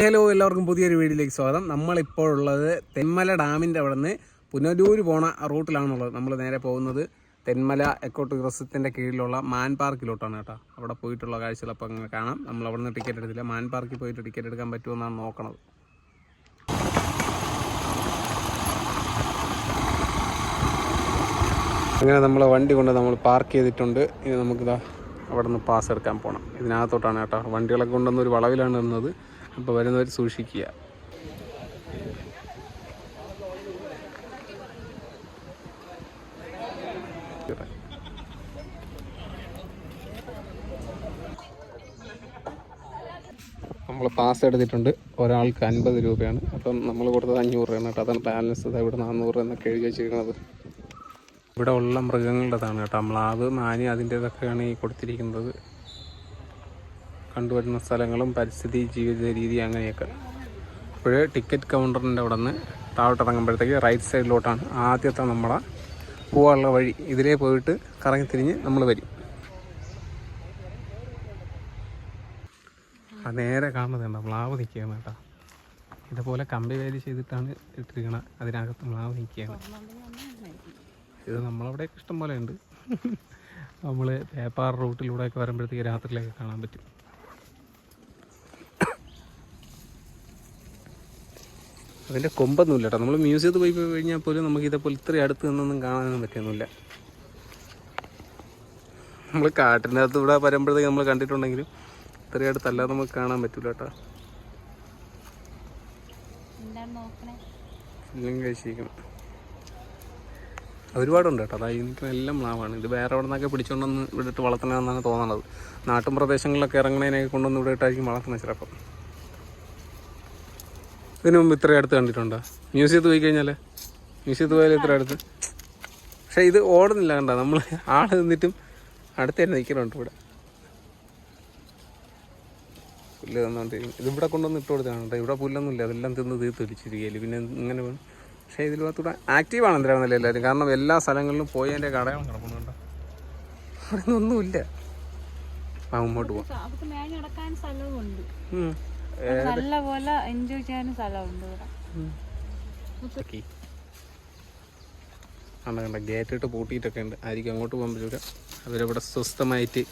Hello എല്ലാവർക്കും പുതിയൊരു വീഡിയോയിലേക്ക് സ്വാഗതം. നമ്മളിപ്പോൾ ഉള്ളത് തെന്മല ഡാമിന്റെ അവിടെ നിന്ന് പുനലൂർ പോണ റൂട്ടിലാണുള്ളത്. നമ്മൾ നേരെ പോകുന്നത് തെന്മല എക്കോ ടൂറിസത്തിന്റെ കീഴിലുള്ള മാൻ പാർക്കിലോട്ടാണ് കേട്ടോ. അവിടെ പോയിട്ടുള്ള കാഴ്ചകളപ്പോൾ അങ്ങനെ കാണാം. നമ്മൾ അവിടെ നിന്ന് ടിക്കറ്റ് എടുത്തില്ല. മാൻ പാർക്കിൽ പോയിട്ട് ടിക്കറ്റ് എടുക്കാൻ പറ്റുമെന്നാണ് നോക്കണത്. അങ്ങനെ നമ്മൾ വണ്ടി കൊണ്ട് നമ്മൾ പാർക്ക് ചെയ്തിട്ടുണ്ട്. ഇനി നമുക്കിതാ അവിടെ നിന്ന് പാസ് എടുക്കാൻ പോകണം ഇതിനകത്തോട്ടാണ് കേട്ടോ. വണ്ടികളൊക്കെ കൊണ്ടുവന്ന ഒരു വളവിലാണ് നിന്നത്. അപ്പോൾ വരുന്നവർ സൂക്ഷിക്കുക. നമ്മൾ പാസ് എടുത്തിട്ടുണ്ട്. ഒരാൾക്ക് അൻപത് രൂപയാണ്. അപ്പം നമ്മൾ കൊടുത്തത് അഞ്ഞൂറ് രൂപയാണ് കേട്ടോ. അതാണ് ബാലൻസ് ഇവിടെ നാനൂറ് എന്നൊക്കെ എഴുതി വെച്ചിരിക്കുന്നത്. ഇവിടെ ഉള്ള മൃഗങ്ങളുടേതാണ് കേട്ടോ. മ്ലാവ് മാനി അതിന്റേതൊക്കെയാണ് ഈ കൊടുത്തിരിക്കുന്നത്. കണ്ടുവരുന്ന സ്ഥലങ്ങളും പരിസ്ഥിതി ജീവിത രീതി അങ്ങനെയൊക്കെ. അപ്പോൾ ടിക്കറ്റ് കൗണ്ടറിന്റെ അവിടെ നിന്ന് താഴോട്ട് ഇറങ്ങുമ്പോഴത്തേക്ക് റൈറ്റ് സൈഡിലോട്ടാണ് ആദ്യത്തെ നമ്മളെ പോകാനുള്ള വഴി. ഇതിലേ പോയിട്ട് കറങ്ങി തിരിഞ്ഞ് നമ്മൾ വരും. ആ നേരെ കാണുന്നത് കണ്ടോ? മ്ലാവ് നിൽക്കുകയാണ് കേട്ടോ. ഇതുപോലെ കമ്പി വേലി ചെയ്തിട്ടാണ് ഇട്ടിരിക്കണത്. അതിനകത്ത് മ്ലാവ് നിൽക്കുകയാണ്. ഇത് നമ്മളവിടെയൊക്കെ ഇഷ്ടം പോലെ ഉണ്ട് നമ്മൾ പേപ്പാർ റൂട്ടിലൂടെയൊക്കെ വരുമ്പോഴത്തേക്ക് രാത്രിയിലൊക്കെ കാണാൻ പറ്റും. അതിന്റെ കൊമ്പൊന്നുമില്ല കേട്ടോ. നമ്മൾ മ്യൂസിയത്തിൽ പോയി പോയി കഴിഞ്ഞാൽ പോലും നമുക്ക് ഇതേപോലെ ഇത്രയും അടുത്ത് നിന്നൊന്നും കാണാനൊന്നും പറ്റുന്നില്ല നമ്മൾ കാട്ടിന്റെ അകത്ത് ഇവിടെ വരുമ്പോഴത്തേക്ക് നമ്മൾ കണ്ടിട്ടുണ്ടെങ്കിലും ഇത്രയും അടുത്തല്ലാതെ നമുക്ക് കാണാൻ പറ്റില്ല കേട്ടോ. കഴിച്ചിരിക്കണം. ഒരുപാടുണ്ട് കേട്ടോ. അതായത് എല്ലാം മ്ലാവാണ്. ഇത് വേറെ എവിടെ നിന്നൊക്കെ പിടിച്ചുകൊണ്ടൊന്ന് ഇവിടിട്ട് വളർത്തണമെന്നാണ് തോന്നുന്നത് നാട്ടും പ്രദേശങ്ങളിലൊക്കെ ഇറങ്ങണതിനൊക്കെ കൊണ്ടുവന്ന് ഇവിടെ ഇട്ടായിരിക്കും വളർത്തുന്നത് ചിലപ്പം. ഇതിനു മുമ്പ് ഇത്ര അടുത്ത് കണ്ടിട്ടുണ്ടോ? മ്യൂസിയത്ത് പോയി കഴിഞ്ഞാലേ? മ്യൂസിയത്ത് പോയാലും ഇത്ര അടുത്ത്? പക്ഷെ ഇത് ഓടുന്നില്ല കണ്ട? നമ്മൾ ആൾ നിന്നിട്ടും അടുത്ത് തന്നെ നിൽക്കണുണ്ട് ഇവിടെ. പുല്ല് തന്നോണ്ടിരിക്കും ഇത് ഇവിടെ കൊണ്ടുവന്ന് ഇട്ട് കൊടുത്താണ് കേട്ടോ. ഇവിടെ പുല്ലൊന്നുമില്ല. അതെല്ലാം തിന്ന് തീർത്ത് ഒലിച്ചിരിക്കുകയില്ല പിന്നെ ഇങ്ങനെ വേണം. പക്ഷേ ഇതിൽ ഭാഗത്തൂടെ ആക്റ്റീവാണ് എന്തിനാണെന്നല്ല എല്ലാവരും. കാരണം എല്ലാ സ്ഥലങ്ങളിലും പോയി എന്റെ കടകളും കിടക്കുന്നുണ്ട് നിന്നും ഒന്നുമില്ല ആ മുമ്പോട്ട് പോകാം അവർക്ക് മേഞ്ഞ് നടക്കാൻ സ്ഥലവുമുണ്ട് ഉം. നല്ല പോലെ എൻജോയ് ചെയ്യാനും സ്ഥലമുണ്ട് ഇവിടെ. കണ്ട കണ്ട പൂട്ടിയിട്ടൊക്കെ ഉണ്ട്. ആയിരിക്കും അങ്ങോട്ട് പോകാൻ പറ്റൂല. അവരവിടെ സ്വസ്ഥമായിട്ട്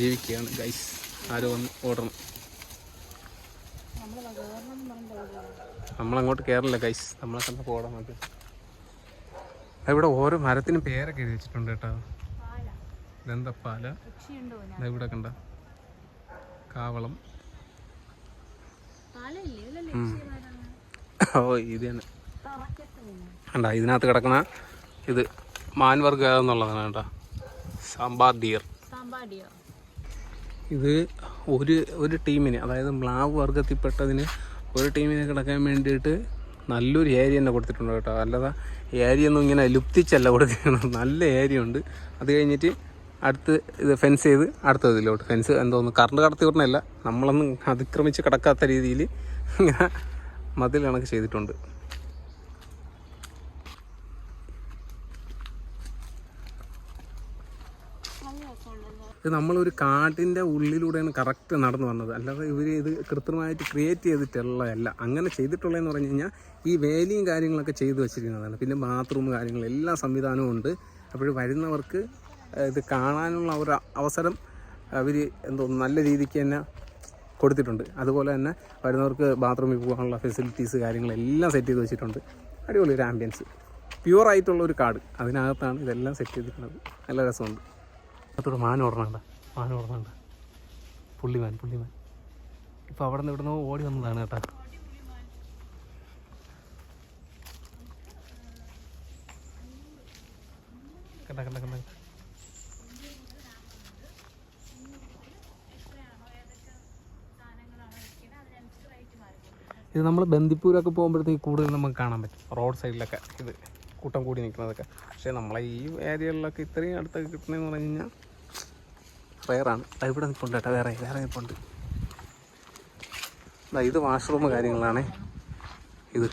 ജീവിക്കുകയാണ്. ഗൈസ് ആരോ വന്ന് ഓടണം. നമ്മളങ്ങോട്ട് കയറില്ല ഗൈസ് നമ്മളെ കണ്ട പോടാൻ മതി ഇവിടെ ഓരോ മരത്തിനും പേരൊക്കെ എഴുതി വെച്ചിട്ടുണ്ട് കേട്ടോ. ദന്തപ്പാല ഇവിടെ കണ്ട? കാവളം. ഓ ഇത് തന്നെ. കണ്ട ഇതിനകത്ത് കിടക്കുന്ന ഇത് മാൻവർഗ എന്നുള്ളതാണ് കേട്ടോ. സാമ്പാർ ഡിയർ. ഇത് ഒരു ഒരു ടീമിന് അതായത് മ്ലാവ് വർഗത്തിൽപ്പെട്ടതിന് ഒരു ടീമിനെ കിടക്കാൻ വേണ്ടിയിട്ട് നല്ലൊരു ഏരിയ തന്നെ കൊടുത്തിട്ടുണ്ട് കേട്ടോ. അല്ലാതെ ഏരിയ ഒന്നും ഇങ്ങനെ ലുപ്തിച്ചല്ല കൊടുക്കുന്നത്. നല്ല ഏരിയ ഉണ്ട് അത് കഴിഞ്ഞിട്ട് അടുത്ത് ഇത് ഫെൻസ് ചെയ്ത് അടുത്ത ഇതിലോട്ട്. ഫെൻസ് എന്തോന്ന്? കറണ്ട് കടത്തി വിടണമല്ല. നമ്മളൊന്നും അതിക്രമിച്ച് കിടക്കാത്ത രീതിയിൽ ഇങ്ങനെ മതിൽ കണക്ക് ചെയ്തിട്ടുണ്ട്. ഇത് നമ്മളൊരു കാട്ടിന്റെ ഉള്ളിലൂടെയാണ് കറക്റ്റ് നടന്നു വന്നത്. അല്ലാതെ ഇവർ ഇത് കൃത്രിമമായിട്ട് ക്രിയേറ്റ് ചെയ്തിട്ടുള്ളതല്ല. അങ്ങനെ ചെയ്തിട്ടുള്ളതെന്ന് പറഞ്ഞു കഴിഞ്ഞാൽ ഈ വേലിയും കാര്യങ്ങളൊക്കെ ചെയ്തു വെച്ചിരിക്കുന്നതാണ്. പിന്നെ ബാത്റൂം കാര്യങ്ങൾ എല്ലാ സംവിധാനവും ഉണ്ട്. അപ്പോൾ വരുന്നവർക്ക് ഇത് കാണാനുള്ള ഒരു അവസരം അവർ എന്തോ നല്ല രീതിക്ക് തന്നെ കൊടുത്തിട്ടുണ്ട്. അതുപോലെ തന്നെ വരുന്നവർക്ക് ബാത്റൂമിൽ പോകാനുള്ള ഫെസിലിറ്റീസ് കാര്യങ്ങളെല്ലാം സെറ്റ് ചെയ്ത് വെച്ചിട്ടുണ്ട്. അടിപൊളി ഒരു ആംബിയൻസ് പ്യുവർ ആയിട്ടുള്ള ഒരു കാട്. അതിനകത്താണ് ഇതെല്ലാം സെറ്റ് ചെയ്തിട്ടുള്ളത് നല്ല രസമുണ്ട്. അതോട് മാൻ ഓടണണ്ട. മാൻ ഓടണണ്ട. പുള്ളിമാൻ പുള്ളിമാൻ. ഇപ്പോൾ അവിടെ നിന്ന് ഇവിടുന്ന് ഓടി വന്നതാണ് കേട്ടോ. കണ്ട കണ്ട കണ്ട. ഇത് നമ്മൾ ബന്ദിപ്പൂരൊക്കെ പോകുമ്പോഴത്തേക്ക് കൂടുതൽ നമുക്ക് കാണാൻ പറ്റും. റോഡ് സൈഡിലൊക്കെ ഇത് കൂട്ടം കൂടി നിൽക്കുന്നതൊക്കെ. പക്ഷേ നമ്മളെ ഈ ഏരിയകളിലൊക്കെ ഇത്രയും അടുത്തൊക്കെ കിട്ടണമെന്ന് പറഞ്ഞു കഴിഞ്ഞാൽ റയറാണ്. ഇവിടെ നിൽപ്പുണ്ട് കേട്ടോ വേറെ വേറെ നിൽപ്പുണ്ട് ഇത് വാഷ്റൂം കാര്യങ്ങളാണ്. ഇത്.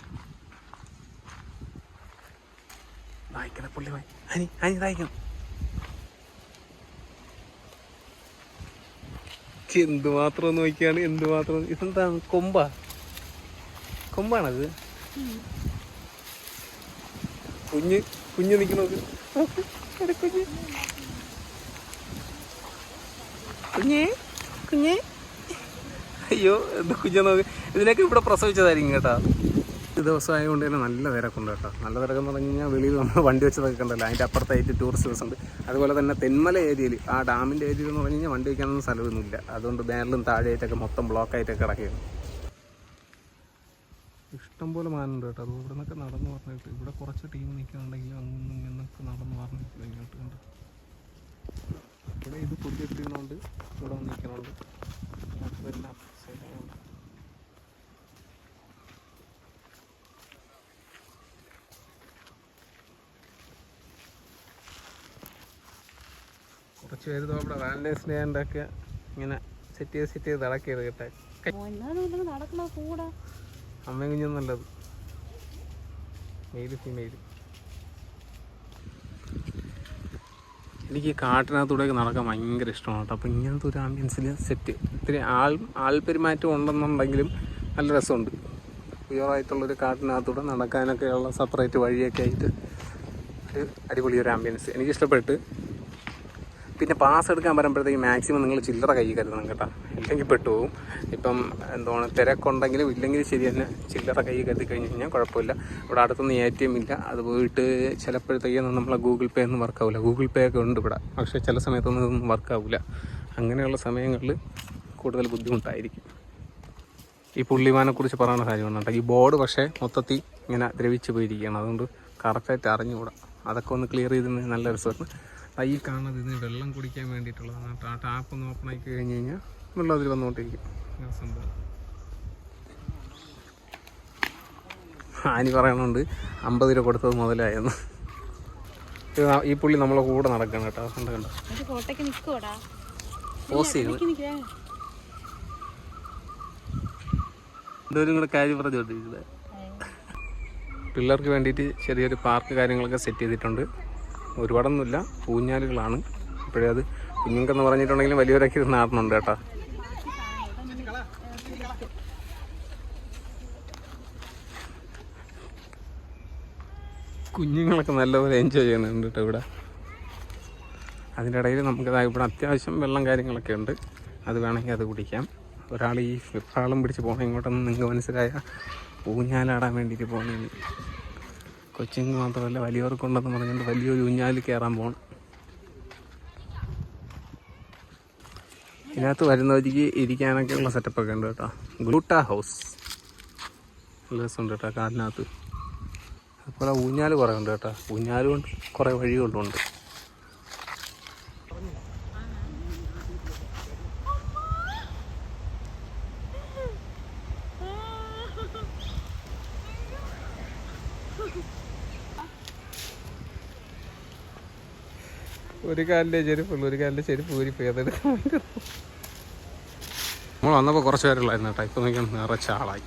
വായിക്കണ പുള്ളി വായി. അനി അനി വായിക്കണം. എന്തുമാത്രം നോക്കിയാണ് എന്തുമാത്രം ഇതെന്താണ്? കൊമ്പാ. കൊമ്പാണത്. കുഞ്ഞ് കുഞ്ഞ് നിൽക്കണത് കുഞ്ഞ്. കുഞ്ഞേ കുഞ്ഞേ. അയ്യോ എന്ത് കുഞ്ഞ നോക്ക്. ഇതിനൊക്കെ ഇവിടെ പ്രസവിച്ചതായിരിക്കും കേട്ടോ. ഇത് ദിവസമായതുകൊണ്ട് തന്നെ നല്ല തിരക്കുണ്ട് കേട്ടോ. നല്ല തിരക്കെന്ന് പറഞ്ഞു കഴിഞ്ഞാൽ വെളിയിൽ നമ്മൾ വണ്ടി വെച്ചതൊക്കെ കണ്ടല്ലോ. അതിന്റെ അപ്പുറത്തായിട്ട് ടൂറിസ്റ്റ് ബസ് ഉണ്ട്. അതുപോലെ തന്നെ തെന്മല ഏരിയയിൽ ആ ഡാമിന്റെ ഏരിയയിൽ എന്ന് പറഞ്ഞു കഴിഞ്ഞാൽ വണ്ടി വയ്ക്കാനൊന്നും സ്ഥലമൊന്നുമില്ല. അതുകൊണ്ട് ബാനറിലും താഴെയായിട്ടൊക്കെ മൊത്തം ബ്ലോക്കായിട്ടൊക്കെ കിടക്കുകയാണ്. ഇഷ്ടംപോലെ മാനുണ്ട് കേട്ടോ. അത് ഇവിടെ നിന്നൊക്കെ നടന്നു പറഞ്ഞിട്ട് ഇവിടെ കുറച്ച് ടീം നിൽക്കുന്നുണ്ടെങ്കിൽ അങ്ങൊന്നും ഇങ്ങനൊക്കെ നടന്നു പറഞ്ഞിട്ട് ഇങ്ങോട്ട് കണ്ട്. ഇവിടെ ഇത് പുല്ല് ഇട്ടിരുന്നോണ്ട് ഇവിടെ വന്ന് നിൽക്കുന്നുണ്ട്. കുറച്ച് പേര് അവിടെ വാലന്റൈൻസ് ഡേ ഒക്കെ ഇങ്ങനെ സെറ്റ് ചെയ്ത് സെറ്റ് ചെയ്ത് ഇളക്കിയത് കേട്ടെ. നടക്കണ കൂടെ. അമ്മയും നല്ലത്. മെയിൽ ഫീമെയിൽ എനിക്ക് ഈ കാട്ടിനകത്തൂടെയൊക്കെ നടക്കാൻ ഭയങ്കര ഇഷ്ടമാണ് കേട്ടോ. അപ്പോൾ ഇങ്ങനത്തെ ഒരു ആംബിയൻസിൽ സെറ്റ് ഇത്തിരി ആൾ ആൾപെരുമാറ്റം ഉണ്ടെന്നുണ്ടെങ്കിലും നല്ല രസമുണ്ട്. പ്യുവറായിട്ടുള്ളൊരു കാട്ടിനകത്തൂടെ നടക്കാനൊക്കെയുള്ള സെപ്പറേറ്റ് വഴിയൊക്കെ ആയിട്ട് ഒരു അടിപൊളിയൊരു ആംബിയൻസ് എനിക്ക് ഇഷ്ടപ്പെട്ട് പിന്നെ പാസ് എടുക്കാൻ വരുമ്പോഴത്തേക്ക് മാക്സിമം നിങ്ങൾ ചില്ലറ കൈ കരുതണം കേട്ടോ. ഇല്ലെങ്കിൽ പെട്ടുപോകും ഇപ്പം എന്താണ് തിരക്കുണ്ടെങ്കിലും ഇല്ലെങ്കിൽ ശരി തന്നെ ചില്ലറ കൈ കരുതി കഴിഞ്ഞ് കഴിഞ്ഞാൽ കുഴപ്പമില്ല. ഇവിടെ അടുത്തൊന്നും എ ടി എം ഇല്ല. അത് പോയിട്ട് ചിലപ്പോഴത്തേക്കൊന്നും നമ്മളെ ഗൂഗിൾ പേ ഒന്നും വർക്കാവില്ല ഗൂഗിൾ പേ ഒക്കെ ഉണ്ട് ഇവിടെ. പക്ഷേ ചില സമയത്തൊന്നും ഇതൊന്നും വർക്കാവില്ല അങ്ങനെയുള്ള സമയങ്ങളിൽ കൂടുതൽ ബുദ്ധിമുട്ടായിരിക്കും. ഈ പുള്ളിമാനെക്കുറിച്ച് പറയുന്ന കാര്യമാണ് കേട്ടോ. ഈ ബോർഡ് പക്ഷേ മൊത്തത്തിൽ ഇങ്ങനെ ദ്രവിച്ച് പോയിരിക്കുകയാണ്. അതുകൊണ്ട് കറക്റ്റായിട്ട് അറിഞ്ഞുകൂടാ. അതൊക്കെ ഒന്ന് ക്ലിയർ ചെയ്ത് നല്ല ദാ ഈ കാണുന്നത് ഇതിന് വെള്ളം കുടിക്കാൻ വേണ്ടിയിട്ടുള്ളതാണ്. ആ ടാപ്പ് ഒന്ന് ഓപ്പൺ ആക്കി കഴിഞ്ഞ് കഴിഞ്ഞാൽ വെള്ളം അതിൽ വന്നുകൊണ്ടിരിക്കും സംഭവം. ആനി പറയണുണ്ട് അമ്പത് രൂപ കൊടുത്തത് മുതലായെന്ന്. ഇത് ഈ പുള്ളി നമ്മളെ കൂടെ നടക്കണം കേട്ടോ. കണ്ട കണ്ടോ. പോസ് രണ്ടുപേരും കൂടെ കാര്യം പറഞ്ഞുകൊണ്ടിരിക്കുന്നത് പിള്ളേർക്ക് വേണ്ടിയിട്ട് ചെറിയൊരു പാർക്ക് കാര്യങ്ങളൊക്കെ സെറ്റ് ചെയ്തിട്ടുണ്ട്. ഒരുപാടൊന്നുമില്ല. ഊഞ്ഞാലുകളാണ് ഇപ്പോഴേ അത് കുഞ്ഞുങ്ങൾക്കെന്ന് പറഞ്ഞിട്ടുണ്ടെങ്കിലും വലിയവരൊക്കെ ഇത് നാടുന്നുണ്ട് കേട്ടോ. കുഞ്ഞുങ്ങളൊക്കെ നല്ലപോലെ എൻജോയ് ചെയ്യുന്നുണ്ട് കേട്ടോ ഇവിടെ. അതിന്റെ ഇടയിൽ നമുക്ക് ഇവിടെ അത്യാവശ്യം വെള്ളം കാര്യങ്ങളൊക്കെ ഉണ്ട്. അത് വേണമെങ്കിൽ അത് കുടിക്കാം. ഒരാൾ ഈ വെപ്രാളം പിടിച്ച് പോകണം ഇങ്ങോട്ടൊന്നും നിങ്ങൾക്ക് മനസ്സിലായ. പൂഞ്ഞാലാടാൻ വേണ്ടിയിട്ട് പോകണമെങ്കിൽ കൊച്ചിങ് മാത്രമല്ല വലിയവർക്കുണ്ടെന്ന് പറഞ്ഞുകൊണ്ട് വലിയൊരു ഊഞ്ഞാലിൽ കയറാൻ പോകണം ഇതിനകത്ത് വരുന്നവർക്ക് ഇരിക്കാനൊക്കെ ഉള്ള സെറ്റപ്പൊക്കെ ഉണ്ട് കേട്ടോ. ഗ്ലൂട്ട ഹൗസ്. നല്ല രസമുണ്ട് കേട്ടോ കാലിനകത്ത് അതുപോലെ ഊഞ്ഞാൽ കുറേ ഉണ്ട് കേട്ടോ. ഊഞ്ഞാലും കുറേ വഴികളും ഒരു കാലിലെ ചെരുപ്പുള്ളൂ ഒരു കാലിലെ ചെരുപ്പ് ഊരിപ്പോയി. അതെടുക്കാൻ നമ്മൾ വന്നപ്പോൾ കുറച്ച് പേരുള്ളായിരുന്നു കേട്ടോ. ഇപ്പം നോക്കിയാൽ നിറച്ച ആളായി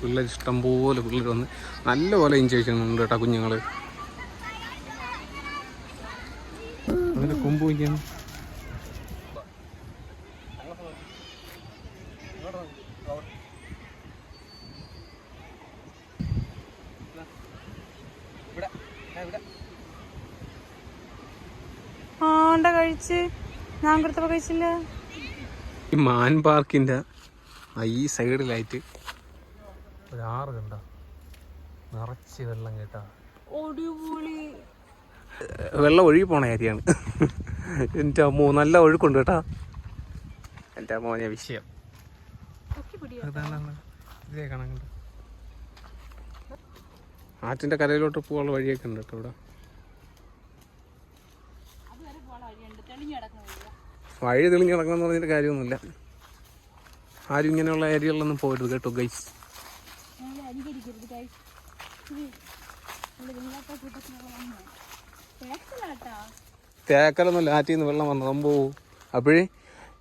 പിള്ളേർ ഇഷ്ടംപോലെ പിള്ളേർ വന്ന് നല്ലപോലെ എൻജോയ് ചെയ്യുന്നുണ്ട് കേട്ടോ കുഞ്ഞുങ്ങൾ അതിന്റെ കൊമ്പ് വയ്ക്കാൻ ആണ്ട കഴിച്ച് ഞാൻ കൊടുത്തപ്പോ കഴിച്ചില്ല? ഈ മാൻ പാർക്കിന്റെ ഈ സൈഡിലായിട്ട് ഒരാറ് കണ്ട. നിറച്ച് വെള്ളം കേട്ടാ. വെള്ളം ഒഴുകി പോണ കാര്യാണ് എന്റെ അമ്മോ നല്ല ഒഴുക്കുണ്ട് കേട്ടാ. എന്റെ മോനെ വിഷയം. ആറ്റിന്റെ ഇതേ കാണാൻ കണ്ടോ ആറ്റിന്റെ കരയിലോട്ട് പോകാനുള്ള വഴിയൊക്കെ ഉണ്ട് കേട്ടോ ഇവിടെ. വഴി തെളിഞ്ഞ് കിടക്കണമെന്ന് പറഞ്ഞിട്ട് കാര്യമൊന്നുമില്ല. ആരും ഇങ്ങനെയുള്ള ഏരിയകളിലൊന്നും പോകരുത് കേട്ടോ ഗൈസ് തേക്കലൊന്നുമില്ല ആറ്റിൽ നിന്ന് വെള്ളം വന്നു സംഭവം അപ്പോഴേ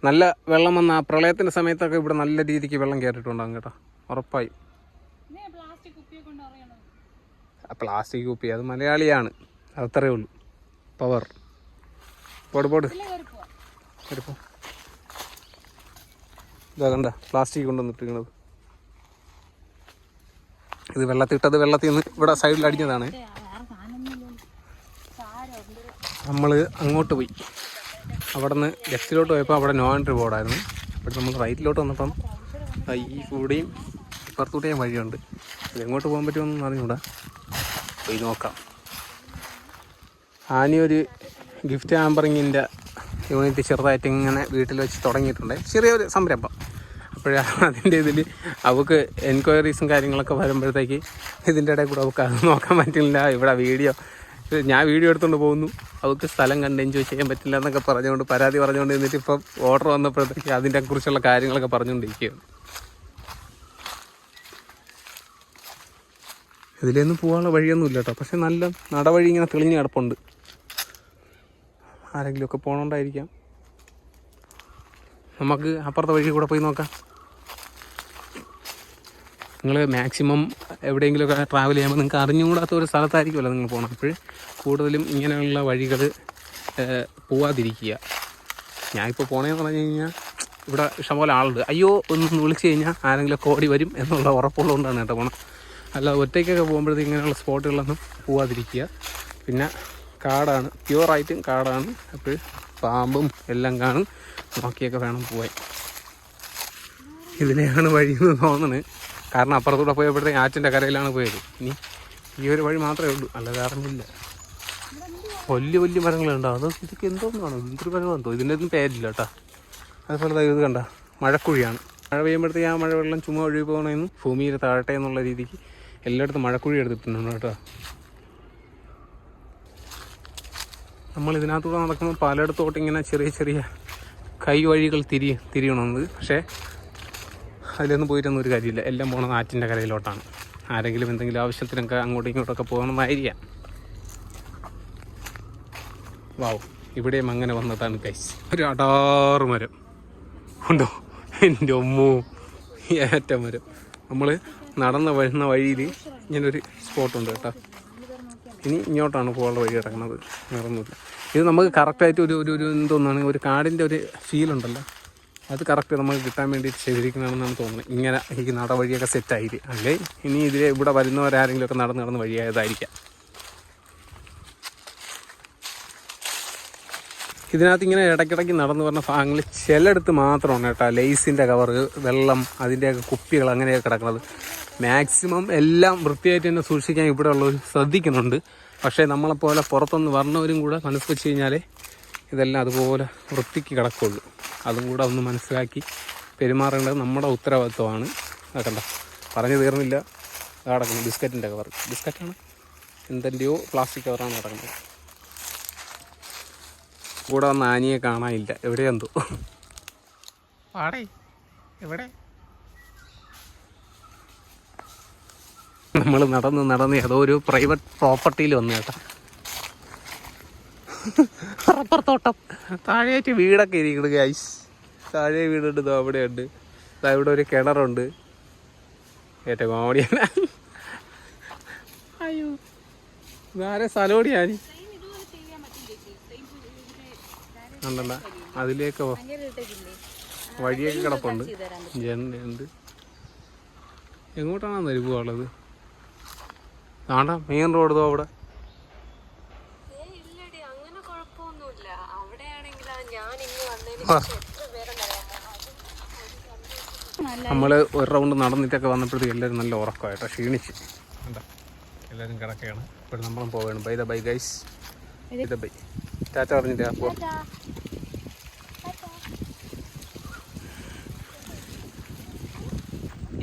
നല്ല വെള്ളം വന്ന ആ പ്രളയത്തിന്റെ സമയത്തൊക്കെ ഇവിടെ നല്ല രീതിക്ക് വെള്ളം കയറിയിട്ടുണ്ടാകും കേട്ടോ. ഉറപ്പായി. പ്ലാസ്റ്റിക് കുപ്പി അത് മലയാളിയാണ്. അത്രേ ഉള്ളൂ. പവർ പോട്. എടുപ്പോ. ഇതാ കണ്ട പ്ലാസ്റ്റിക് കൊണ്ടുവന്നിട്ടിരിക്കണത് ഇത് വെള്ളത്തിട്ടത് വെള്ളത്തിൽ നിന്ന് ഇവിടെ സൈഡിൽ അടിഞ്ഞതാണ്. നമ്മൾ അങ്ങോട്ട് പോയി. അവിടെ നിന്ന് ലെഫ്റ്റിലോട്ട് പോയപ്പോൾ അവിടെ നോ എൻട്രി ബോർഡായിരുന്നു ഇവിടെ നമ്മൾ റൈറ്റിലോട്ട് വന്നപ്പം ഈ കൂടെയും ഇപ്പുറത്തൂടെയും വഴിയുണ്ട്. ഇത് എങ്ങോട്ട് പോകാൻ പറ്റുമെന്ന് അറിഞ്ഞൂടാ. പോയി നോക്കാം. ആനി ഒരു ഗിഫ്റ്റ് ആമ്പറിങ്ങിന്റെ യൂണിറ്റ് ചെറുതായിട്ട് ഇങ്ങനെ വീട്ടിൽ വെച്ച് തുടങ്ങിയിട്ടുണ്ട്. ചെറിയൊരു സംരംഭം. അപ്പോൾ അതിന്റെ ഇതിൽ അവൾക്ക് എൻക്വയറീസും കാര്യങ്ങളൊക്കെ വരുമ്പോഴത്തേക്ക് ഇതിന്റെ ഇടയിൽ കൂടെ അവൾക്ക് അത് നോക്കാൻ പറ്റില്ല. ഇവിടെ വീഡിയോ ഞാൻ വീഡിയോ എടുത്തുകൊണ്ട് പോകുന്നു. അവൾക്ക് സ്ഥലം കണ്ട് എൻജോയ് ചെയ്യാൻ പറ്റില്ല എന്നൊക്കെ പറഞ്ഞുകൊണ്ട് പരാതി പറഞ്ഞുകൊണ്ട് നിന്നിട്ട് ഇപ്പം ഓർഡർ വന്നപ്പോഴത്തേക്ക് അതിന്റെ കുറിച്ചുള്ള കാര്യങ്ങളൊക്കെ പറഞ്ഞുകൊണ്ടിരിക്കുകയാണ്. ഇതിലൊന്നും പോകാനുള്ള വഴിയൊന്നും ഇല്ല കേട്ടോ. പക്ഷെ നല്ല നടവഴി ഇങ്ങനെ തെളിഞ്ഞ് കിടപ്പുണ്ട്. ആരെങ്കിലുമൊക്കെ പോകണോണ്ടായിരിക്കാം നമുക്ക് അപ്പുറത്തെ വഴി കൂടെ പോയി നോക്കാം. നിങ്ങൾ മാക്സിമം എവിടെയെങ്കിലുമൊക്കെ ട്രാവൽ ചെയ്യുമ്പോൾ നിങ്ങൾക്ക് അറിഞ്ഞുകൂടാത്ത ഒരു സ്ഥലത്തായിരിക്കുമല്ലോ നിങ്ങൾ പോകണം അപ്പോൾ കൂടുതലും ഇങ്ങനെയുള്ള വഴികൾ പോവാതിരിക്കുക. ഞാനിപ്പോൾ പോണേന്ന് പറഞ്ഞു കഴിഞ്ഞാൽ ഇവിടെ ഇഷ്ടംപോലെ ആളുണ്ട്. അയ്യോ ഒന്ന് വിളിച്ചു കഴിഞ്ഞാൽ ആരെങ്കിലും ഓടി വരും എന്നുള്ള ഉറപ്പുള്ളതുകൊണ്ടാണ് കേട്ടോ പോകണം അല്ല ഒറ്റയ്ക്കൊക്കെ പോകുമ്പോഴത്തേക്ക് ഇങ്ങനെയുള്ള സ്പോട്ടുകളൊന്നും പോവാതിരിക്കുക. പിന്നെ കാടാണ്. പ്യുവറായിട്ടും കാടാണ്. അപ്പോൾ പാമ്പും എല്ലാം കാണും. നോക്കിയൊക്കെ വേണം പോവാൻ. ഇതിലെയാണ് വഴി എന്ന് തോന്നുന്നത് കാരണം അപ്പുറത്തൂടെ പോയപ്പോഴത്തേക്ക് ആറ്റിന്റെ കരയിലാണ് പോയത്. ഇനി ഈ ഒരു വഴി മാത്രമേ ഉള്ളൂ. അല്ല കാരണമില്ല വലിയ വലിയ മരങ്ങളുണ്ടോ? അതോ ഇതൊക്കെ എന്തോന്നാണ്? എന്തൊരു മരമാണെന്തോ ഇതിന്റെ ഒന്നും പേരില്ല കേട്ടോ. അതുപോലെ ഇത് കണ്ട. മഴക്കുഴിയാണ്. മഴ പെയ്യുമ്പോഴത്തേക്ക് ആ മഴവെള്ളം ചുമ്മാ ഒഴുകി പോകണമെന്നും ഭൂമിയിൽ താഴട്ടെ എന്നുള്ള രീതിക്ക് എല്ലായിടത്തും മഴക്കുഴി എടുത്തിട്ടുണ്ട് കേട്ടോ. നമ്മൾ ഇതിനകത്തൂടെ നടക്കുമ്പോൾ പലയിടത്തോട്ട് ഇങ്ങനെ ചെറിയ ചെറിയ കൈ വഴികൾ തിരി തിരിയണമെന്ന് പക്ഷേ അതിലൊന്നും പോയിട്ടൊന്നും ഒരു കാര്യമില്ല. എല്ലാം പോണത് ആറ്റിന്റെ കരയിലോട്ടാണ്. ആരെങ്കിലും എന്തെങ്കിലും ആവശ്യത്തിനൊക്കെ അങ്ങോട്ടും ഇങ്ങോട്ടൊക്കെ പോകണമെന്നായിരിക്കാം വാവ് ഇവിടെയും അങ്ങനെ വന്നതാണ് കൈസ് ഒരു അടാറ് മരം. ഉണ്ടോ? എന്റെ ഒമ്മോ ഏറ്റ മരം. നമ്മൾ നടന്ന് വരുന്ന വഴിയിൽ ഇങ്ങനൊരു സ്പോട്ടുണ്ട് കേട്ടോ. ഇനി ഇങ്ങോട്ടാണ് പോകാനുള്ള വഴി കിടക്കുന്നത് വേറൊന്നുമില്ല. ഇത് നമുക്ക് കറക്റ്റായിട്ട് ഒരു ഒരു ഒരു എന്തോന്നാണ് ഒരു കാടിന്റെ ഒരു ഫീൽ ഉണ്ടല്ലോ. അത് കറക്റ്റ് നമുക്ക് കിട്ടാൻ വേണ്ടി ചെയ്തിരിക്കണമെന്നാണ് തോന്നുന്നത്. ഇങ്ങനെ ഈ നടവഴിയൊക്കെ സെറ്റായിരിക്കും അല്ലേ? ഇനി ഇതിലെ ഇവിടെ വരുന്നവരാരെങ്കിലും ഒക്കെ നടന്ന് നടന്ന് വഴിയായതായിരിക്കാം. ഇതിനകത്ത് ഇങ്ങനെ ഇടയ്ക്കിടയ്ക്ക് നടന്നു പറഞ്ഞ ഭാഗങ്ങൾ ചിലയിടത്ത് മാത്രമാണ് കേട്ടോ. ലേസിന്റെ കവറ് വെള്ളം അതിന്റെയൊക്കെ കുപ്പികൾ അങ്ങനെയൊക്കെ കിടക്കുന്നത്. മാക്സിമം എല്ലാം വൃത്തിയായിട്ട് തന്നെ സൂക്ഷിക്കാൻ ഇവിടെ ഉള്ളവർ ശ്രദ്ധിക്കുന്നുണ്ട്. പക്ഷേ നമ്മളെപ്പോലെ പുറത്തുനിന്ന് വരണവരും കൂടെ മനസ്സ് വെച്ച് കഴിഞ്ഞാൽ ഇതെല്ലാം അതുപോലെ വൃത്തിക്ക് കിടക്കുള്ളൂ. അതും കൂടെ ഒന്ന് മനസ്സിലാക്കി പെരുമാറേണ്ടത് നമ്മുടെ ഉത്തരവാദിത്വമാണ്. കണ്ട? പറഞ്ഞു തീർന്നില്ല. ആ കിടക്കുന്നു. ബിസ്ക്കറ്റിന്റെ കവർ ബിസ്ക്കറ്റാണ്? എന്തെന്റെയോ പ്ലാസ്റ്റിക് കവറാണ് കിടക്കുന്നത്. കൂടെ വന്ന ആനിയെ കാണാനില്ല. എവിടെയെന്തോ. പാടേ. എവിടെ? നമ്മൾ നടന്ന് നടന്ന് ഏതോ ഒരു പ്രൈവറ്റ് പ്രോപ്പർട്ടിയിൽ വന്നു കേട്ടോ. റബ്ബർ തോട്ടം. താഴേറ്റ് വീടൊക്കെ ഇരിക്കണ ഗൈസ് താഴെ വീടുണ്ട് അവിടെയുണ്ട് അവിടെ ഒരു കിണറുണ്ട്. ഏറ്റവും കോമഡിയാണ് അയ്യോ. സെയിം ഇതിന് ഉണ്ടല്ല. അതിലേക്ക് വഴിയൊക്കെ കിടപ്പുണ്ട്. ജനുണ്ട് എങ്ങോട്ടാണ് നരിപ്പ് ഉള്ളത്? ആണ്ട മെയിൻ റോഡ് തോ അവിടെ? ഇല്ലടി അങ്ങനെ കുഴപ്പമൊന്നുമില്ല. അവിടെയാണെങ്കിൽ ഞാൻ ഇനി വന്നതിന് എത്ര പേരുണ്ടറിയാമോ നമ്മൾ ഒരു റൗണ്ട് നടന്നിട്ടൊക്കെ വന്നപ്പോഴത്തേക്ക് എല്ലാവരും നല്ല ഉറക്കമായിട്ടോ ക്ഷീണിച്ച്. കണ്ടോ? എല്ലാവരും കിടക്കുകയാണ്. ഇപ്പോൾ നമ്മളും പോവുകയാണ്. Bye the bye guys bye the bye Tata പറഞ്ഞിട്ട് അപ്പോൾ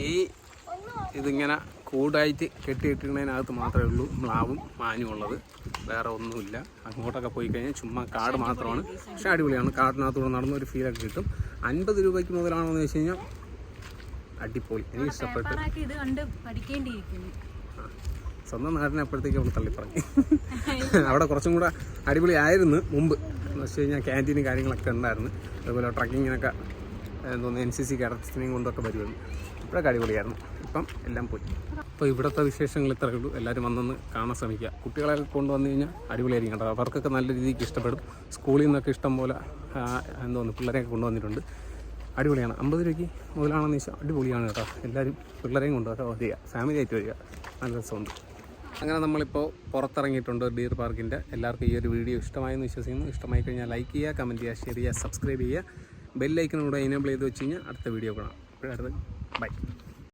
ഈ ഇതിങ്ങനെ കൂടായിട്ട് കെട്ടിയിട്ടുന്നതിനകത്ത് മാത്രമേ ഉള്ളൂ മ്ലാവും മാനും ഉള്ളത്. വേറെ ഒന്നുമില്ല. അങ്ങോട്ടൊക്കെ പോയി കഴിഞ്ഞാൽ ചുമ്മാ കാട് മാത്രമാണ്. പക്ഷേ അടിപൊളിയാണ്. കാടിനകത്തൂടെ നടന്ന ഒരു ഫീലൊക്കെ കിട്ടും. അൻപത് രൂപയ്ക്ക് മുതലാണോ എന്ന് വെച്ച് കഴിഞ്ഞാൽ അടിപൊളി. എനിക്ക് ഇഷ്ടപ്പെട്ടു സ്വന്തം നാടിനെ അപ്പോഴത്തേക്ക് അവൾ തള്ളിപ്പറഞ്ഞു. അവിടെ കുറച്ചും കൂടെ അടിപൊളി ആയിരുന്നു മുമ്പ്. എന്ന് വെച്ച് കഴിഞ്ഞാൽ ക്യാന്റീനും കാര്യങ്ങളൊക്കെ ഉണ്ടായിരുന്നു. അതുപോലെ ട്രക്കിങ്ങിനൊക്കെ എന്തോന്ന് എൻ സി സി കേരളത്തിനെയും കൊണ്ടൊക്കെ വരുമായിരുന്നു ഇപ്പോഴൊക്കെ അടിപൊളിയായിരുന്നു. ഇപ്പം എല്ലാം പോയി. അപ്പോൾ ഇവിടുത്തെ വിശേഷങ്ങൾ ഇത്രയേ ഉള്ളൂ. എല്ലാവരും വന്നൊന്ന് കാണാൻ ശ്രമിക്കുക. കുട്ടികളെ കൊണ്ടുവന്നു കഴിഞ്ഞാൽ അടിപൊളിയായിരിക്കും കേട്ടോ. അവർക്കൊക്കെ നല്ല രീതിക്ക് ഇഷ്ടപ്പെടും. സ്കൂളിൽ നിന്നൊക്കെ ഇഷ്ടം പോലെ എന്തോന്ന് പിള്ളേരെയൊക്കെ കൊണ്ടുവന്നിട്ടുണ്ട്. അടിപൊളിയാണ്. അമ്പത് രൂപയ്ക്ക് മുതലാണെന്ന് വെച്ചാൽ അടിപൊളിയാണ് കേട്ടോ. എല്ലാവരും പിള്ളേരെയും കൊണ്ടുവരാൻ വരിക. ഫാമിലി ആയിട്ട് വരിക. നല്ല രസമുണ്ട്. അങ്ങനെ നമ്മളിപ്പോൾ പുറത്തിറങ്ങിയിട്ടുണ്ട് ഡീർ പാർക്കിന്റെ എല്ലാവർക്കും ഈ ഒരു വീഡിയോ ഇഷ്ടമായെന്ന് വിശ്വസിക്കുന്നു. ഇഷ്ടമായി കഴിഞ്ഞാൽ ലൈക്ക് ചെയ്യുക കമന്റ് ചെയ്യുക ഷെയർ ചെയ്യുക സബ്സ്ക്രൈബ് ചെയ്യുക. ബെല്ലൈക്കനും കൂടെ എനേബിൾ ചെയ്ത് വെച്ച് കഴിഞ്ഞാൽ അടുത്ത വീഡിയോ കാണാം. അടുത്ത് ബൈ